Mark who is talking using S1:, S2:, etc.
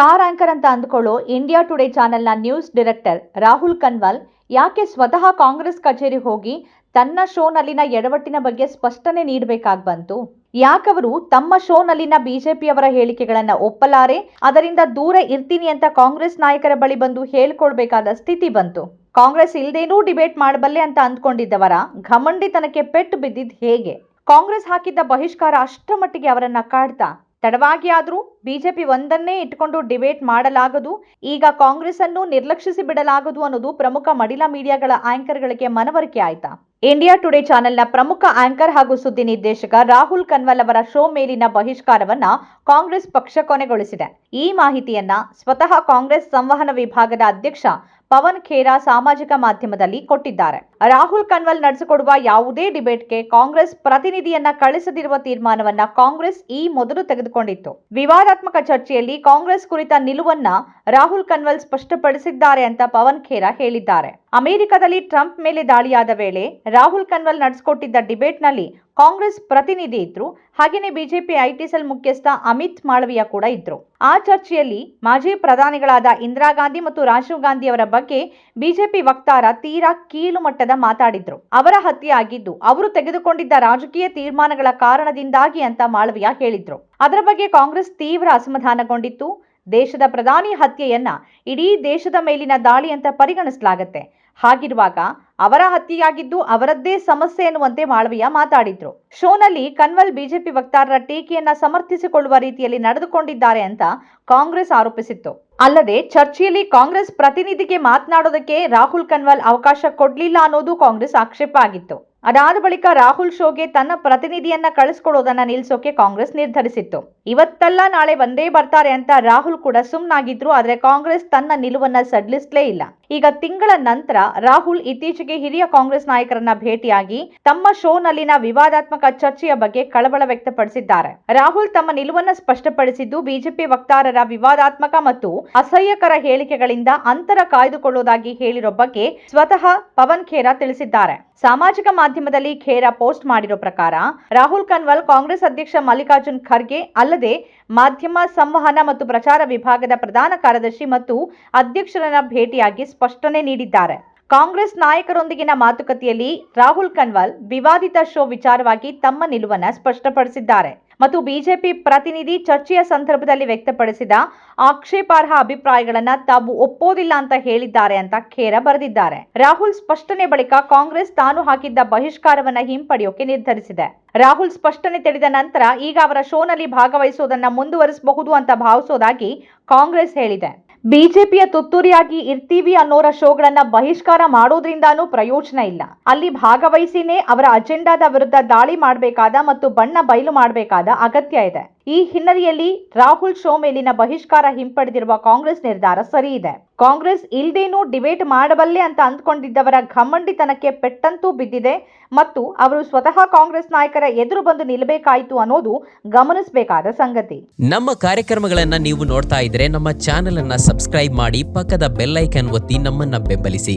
S1: Star anchor ಅಂತ ಅಂದ್ಕೊಳ್ಳೋ India Today ಚಾನೆಲ್ನ ನ್ಯೂಸ್ ಡೈರೆಕ್ಟರ್ ರಾಹುಲ್ ಕನ್ವಾಲ್ ಯಾಕೆ ಸ್ವತಃ ಕಾಂಗ್ರೆಸ್ ಕಚೇರಿ ಹೋಗಿ ತನ್ನ ಶೋನಲ್ಲಿನ ಎಡವಟ್ಟಿನ ಬಗ್ಗೆ ಸ್ಪಷ್ಟನೆ ನೀಡಬೇಕಾಗಿ ಬಂತು? ಯಾಕವರು ತಮ್ಮ ಶೋನಲ್ಲಿನ ಬಿಜೆಪಿಯವರ ಹೇಳಿಕೆಗಳನ್ನ ಒಪ್ಪಲಾರೆ? ಅದರಿಂದ ದೂರ ಇರ್ತೀನಿ ಅಂತ ಕಾಂಗ್ರೆಸ್ ನಾಯಕರ ಬಳಿ ಬಂದು ಹೇಳ್ಕೊಳ್ಬೇಕಾದ ಸ್ಥಿತಿ ಬಂತು. ಕಾಂಗ್ರೆಸ್ ಇಲ್ದೇನೂ ಡಿಬೇಟ್ ಮಾಡಬಲ್ಲೆ ಅಂತ ಅಂದ್ಕೊಂಡಿದ್ದವರ ಘಮಂಡಿತನಕ್ಕೆ ಪೆಟ್ಟು ಬಿದ್ದಿದ್ ಹೇಗೆ? ಕಾಂಗ್ರೆಸ್ ಹಾಕಿದ್ದ ಬಹಿಷ್ಕಾರ ಅಷ್ಟಮಟ್ಟಿಗೆ ಅವರನ್ನ ಕಾಡ್ತಾ ತಡವಾಗಿ ಆದರೂ ಬಿಜೆಪಿ ಒಂದನ್ನೇ ಇಟ್ಟುಕೊಂಡು ಡಿಬೇಟ್ ಮಾಡಲಾಗದು, ಈಗ ಕಾಂಗ್ರೆಸ್ ಅನ್ನು ನಿರ್ಲಕ್ಷಿಸಿ ಬಿಡಲಾಗದು ಅನ್ನೋದು ಪ್ರಮುಖ ಮಡಿಲಾ ಮೀಡಿಯಾಗಳ ಆಂಕರ್ಗಳಿಗೆ ಮನವರಿಕೆ ಆಯ್ತಾ? ಇಂಡಿಯಾ ಟುಡೇ ಚಾನೆಲ್ನ ಪ್ರಮುಖ ಆಂಕರ್ ಹಾಗೂ ಸುದ್ದಿ ನಿರ್ದೇಶಕ ರಾಹುಲ್ ಕನ್ವಲ್ ಅವರ ಶೋ ಮೇಲಿನ ಬಹಿಷ್ಕಾರವನ್ನ ಕಾಂಗ್ರೆಸ್ ಪಕ್ಷ ಕೊನೆಗೊಳಿಸಿದೆ. ಈ ಮಾಹಿತಿಯನ್ನ ಸ್ವತಃ ಕಾಂಗ್ರೆಸ್ ಸಂವಹನ ವಿಭಾಗದ ಅಧ್ಯಕ್ಷ ಪವನ್ ಖೇರಾ ಸಾಮಾಜಿಕ ಮಾಧ್ಯಮದಲ್ಲಿ ಕೊಟ್ಟಿದ್ದಾರೆ. ರಾಹುಲ್ ಕನ್ವಲ್ ನಡೆಸಿಕೊಡುವ ಯಾವುದೇ ಡಿಬೇಟ್ಗೆ ಕಾಂಗ್ರೆಸ್ ಪ್ರತಿನಿಧಿಯನ್ನ ಕಳಿಸದಿರುವ ತೀರ್ಮಾನವನ್ನ ಕಾಂಗ್ರೆಸ್ ಈ ಮೊದಲು ತೆಗೆದುಕೊಂಡಿತ್ತು. ವಿವಾದಾತ್ಮಕ ಚರ್ಚೆಯಲ್ಲಿ ಕಾಂಗ್ರೆಸ್ ಕುರಿತ ನಿಲುವನ್ನ ರಾಹುಲ್ ಕನ್ವಲ್ ಸ್ಪಷ್ಟಪಡಿಸಿದ್ದಾರೆ ಅಂತ ಪವನ್ ಖೇರಾ ಹೇಳಿದ್ದಾರೆ. ಅಮೆರಿಕದಲ್ಲಿ ಟ್ರಂಪ್ ಮೇಲೆ ದಾಳಿಯಾದ ವೇಳೆ ರಾಹುಲ್ ಕನ್ವಲ್ ನಡೆಸಿಕೊಟ್ಟಿದ್ದ ಡಿಬೇಟ್ನಲ್ಲಿ ಕಾಂಗ್ರೆಸ್ ಪ್ರತಿನಿಧಿ ಇದ್ರು. ಹಾಗೆಯೇ ಬಿಜೆಪಿ ಐಟಿ ಸೆಲ್ ಮುಖ್ಯಸ್ಥ ಅಮಿತ್ ಮಾಳವಿಯ ಕೂಡ ಇದ್ರು. ಆ ಚರ್ಚೆಯಲ್ಲಿ ಮಾಜಿ ಪ್ರಧಾನಿಗಳಾದ ಇಂದಿರಾ ಗಾಂಧಿ ಮತ್ತು ರಾಜೀವ್ ಗಾಂಧಿ ಅವರ ಬಗ್ಗೆ ಬಿಜೆಪಿ ವಕ್ತಾರ ತೀರಾ ಕೀಳು ಮಟ್ಟದ ಮಾತಾಡಿದ್ರು. ಅವರ ಹತ್ಯೆ ಆಗಿದ್ದು ಅವರು ತೆಗೆದುಕೊಂಡಿದ್ದ ರಾಜಕೀಯ ತೀರ್ಮಾನಗಳ ಕಾರಣದಿಂದಾಗಿ ಅಂತ ಮಾಳವಿಯ ಹೇಳಿದ್ರು. ಅದರ ಬಗ್ಗೆ ಕಾಂಗ್ರೆಸ್ ತೀವ್ರ ಅಸಮಾಧಾನಗೊಂಡಿತ್ತು. ದೇಶದ ಪ್ರಧಾನಿ ಹತ್ಯೆಯನ್ನ ಇಡೀ ದೇಶದ ಮೇಲಿನ ದಾಳಿ ಅಂತ ಪರಿಗಣಿಸಲಾಗತ್ತೆ. ಹಾಗಿರುವಾಗ ಅವರ ಹತ್ಯೆಯಾಗಿದ್ದು ಅವರದ್ದೇ ಸಮಸ್ಯೆ ಎನ್ನುವಂತೆ ಮಾಳವಿಯ ಮಾತಾಡಿದ್ರು. ಶೋನಲ್ಲಿ ಕನ್ವಲ್ ಬಿಜೆಪಿ ವಕ್ತಾರರ ಟೀಕೆಯನ್ನ ಸಮರ್ಥಿಸಿಕೊಳ್ಳುವ ರೀತಿಯಲ್ಲಿ ನಡೆದುಕೊಂಡಿದ್ದಾರೆ ಅಂತ ಕಾಂಗ್ರೆಸ್ ಆರೋಪಿಸಿತ್ತು. ಅಲ್ಲದೆ ಚರ್ಚೆಯಲ್ಲಿ ಕಾಂಗ್ರೆಸ್ ಪ್ರತಿನಿಧಿಗೆ ಮಾತನಾಡೋದಕ್ಕೆ ರಾಹುಲ್ ಕನ್ವಲ್ ಅವಕಾಶ ಕೊಡ್ಲಿಲ್ಲ ಅನ್ನೋದು ಕಾಂಗ್ರೆಸ್ ಆಕ್ಷೇಪ ಆಗಿತ್ತು. ಅದಾದ ಬಳಿಕ ರಾಹುಲ್ ಶೋಗೆ ತನ್ನ ಪ್ರತಿನಿಧಿಯನ್ನ ಕಳಿಸ್ಕೊಡೋದನ್ನ ನಿಲ್ಸೋಕೆ ಕಾಂಗ್ರೆಸ್ ನಿರ್ಧರಿಸಿತ್ತು. ಇವತ್ತಲ್ಲ ನಾಳೆ ಬಂದೇ ಬರ್ತಾರೆ ಅಂತ ರಾಹುಲ್ ಕೂಡ ಸುಮ್ಮನಾಗಿದ್ರು ಆದರೆ ಕಾಂಗ್ರೆಸ್ ತನ್ನ ನಿಲುವನ್ನ ಸಡ್ಲಿಸ್ಲೇ ಇಲ್ಲ. ಈಗ ತಿಂಗಳ ನಂತರ ರಾಹುಲ್ ಇತ್ತೀಚೆಗೆ ಹಿರಿಯ ಕಾಂಗ್ರೆಸ್ ನಾಯಕರನ್ನ ಭೇಟಿಯಾಗಿ ತಮ್ಮ ಶೋನಲ್ಲಿನ ವಿವಾದಾತ್ಮಕ ಚರ್ಚೆಯ ಬಗ್ಗೆ ಕಳವಳ ವ್ಯಕ್ತಪಡಿಸಿದ್ದಾರೆ. ರಾಹುಲ್ ತಮ್ಮ ನಿಲುವನ್ನ ಸ್ಪಷ್ಟಪಡಿಸಿದ್ದು ಬಿಜೆಪಿ ವಕ್ತಾರರ ವಿವಾದಾತ್ಮಕ ಮತ್ತು ಅಸಹ್ಯಕರ ಹೇಳಿಕೆಗಳಿಂದ ಅಂತರ ಕಾಯ್ದುಕೊಳ್ಳುವುದಾಗಿ ಹೇಳಿರೋ ಬಗ್ಗೆ ಸ್ವತಃ ಪವನ್ ಖೇರಾ ತಿಳಿಸಿದ್ದಾರೆ. ಸಾಮಾಜಿಕ ಮಾಧ್ಯಮದಲ್ಲಿ ಖೇರಾ ಪೋಸ್ಟ್ ಮಾಡಿರೋ ಪ್ರಕಾರ, ರಾಹುಲ್ ಕನ್ವಲ್ ಕಾಂಗ್ರೆಸ್ ಅಧ್ಯಕ್ಷ ಮಲ್ಲಿಕಾರ್ಜುನ್ ಖರ್ಗೆ ಅಲ್ಲದೆ ಮಾಧ್ಯಮ ಸಂವಹನ ಮತ್ತು ಪ್ರಚಾರ ವಿಭಾಗದ ಪ್ರಧಾನ ಕಾರ್ಯದರ್ಶಿ ಮತ್ತು ಅಧ್ಯಕ್ಷರನ್ನ ಭೇಟಿಯಾಗಿ ಸ್ಪಷ್ಟನೆ ನೀಡಿದ್ದಾರೆ. ಕಾಂಗ್ರೆಸ್ ನಾಯಕರೊಂದಿಗಿನ ಮಾತುಕತೆಯಲ್ಲಿ ರಾಹುಲ್ ಕನ್ವಾಲ್ ವಿವಾದಿತ ಶೋ ವಿಚಾರವಾಗಿ ತಮ್ಮ ನಿಲುವನ್ನು ಸ್ಪಷ್ಟಪಡಿಸಿದ್ದಾರೆ. ಮತ್ತು ಬಿಜೆಪಿ ಪ್ರತಿನಿಧಿ ಚರ್ಚೆಯ ಸಂದರ್ಭದಲ್ಲಿ ವ್ಯಕ್ತಪಡಿಸಿದ ಆಕ್ಷೇಪಾರ್ಹ ಅಭಿಪ್ರಾಯಗಳನ್ನ ತಾವು ಒಪ್ಪೋದಿಲ್ಲ ಅಂತ ಹೇಳಿದ್ದಾರೆ ಅಂತ ಖೇರ ಬರೆದಿದ್ದಾರೆ. ರಾಹುಲ್ ಸ್ಪಷ್ಟನೆ ಬಳಿಕ ಕಾಂಗ್ರೆಸ್ ತಾನು ಹಾಕಿದ್ದ ಬಹಿಷ್ಕಾರವನ್ನ ಹಿಂಪಡೆಯೋಕೆ ನಿರ್ಧರಿಸಿದೆ. ರಾಹುಲ್ ಸ್ಪಷ್ಟನೆ ತಿಳಿದ ನಂತರ ಈಗ ಅವರ ಶೋನಲ್ಲಿ ಭಾಗವಹಿಸೋದನ್ನ ಮುಂದುವರಿಸಬಹುದು ಅಂತ ಭಾವಿಸೋದಾಗಿ ಕಾಂಗ್ರೆಸ್ ಹೇಳಿದೆ. ಬಿಜೆಪಿಯ ತುತ್ತೂರಿಯಾಗಿ ಇರ್ತೀವಿ ಅನ್ನೋರ ಶೋಗಳನ್ನ ಬಹಿಷ್ಕಾರ ಮಾಡೋದ್ರಿಂದಾನೂ ಪ್ರಯೋಜನ ಇಲ್ಲ. ಅಲ್ಲಿ ಭಾಗವಹಿಸಿನೇ ಅವರ ಅಜೆಂಡಾದ ವಿರುದ್ಧ ದಾಳಿ ಮಾಡಬೇಕಾದ ಮತ್ತು ಬಣ್ಣ ಬಯಲು ಮಾಡಬೇಕಾದ ಅಗತ್ಯ ಇದೆ. ಈ ಹಿನ್ನೆಲೆಯಲ್ಲಿ ರಾಹುಲ್ ಶೋ ಮೇಲಿನ ಬಹಿಷ್ಕಾರ ಹಿಂಪಡೆದಿರುವ ಕಾಂಗ್ರೆಸ್ ನಿರ್ಧಾರ ಸರಿ ಇದೆ. ಕಾಂಗ್ರೆಸ್ ಇಲ್ದೇನೂ ಡಿಬೇಟ್ ಮಾಡಬಲ್ಲೆ ಅಂತ ಅಂದ್ಕೊಂಡಿದ್ದವರ ಘಮಂಡಿತನಕ್ಕೆ ಪೆಟ್ಟಂತೂ ಬಿದ್ದಿದೆ ಮತ್ತು ಅವರು ಸ್ವತಃ ಕಾಂಗ್ರೆಸ್ ನಾಯಕರ ಎದುರು ಬಂದು ನಿಲ್ಲಬೇಕಾಯಿತು ಅನ್ನೋದು ಗಮನಿಸಬೇಕಾದ ಸಂಗತಿ.
S2: ನಮ್ಮ ಕಾರ್ಯಕ್ರಮಗಳನ್ನ ನೀವು ನೋಡ್ತಾ ಇದ್ರೆ ನಮ್ಮ ಚಾನೆಲ್ ಅನ್ನ ಸಬ್ಸ್ಕ್ರೈಬ್ ಮಾಡಿ ಪಕ್ಕದ ಬೆಲ್ ಒತ್ತಿ ನಮ್ಮನ್ನ ಬೆಂಬಲಿಸಿ.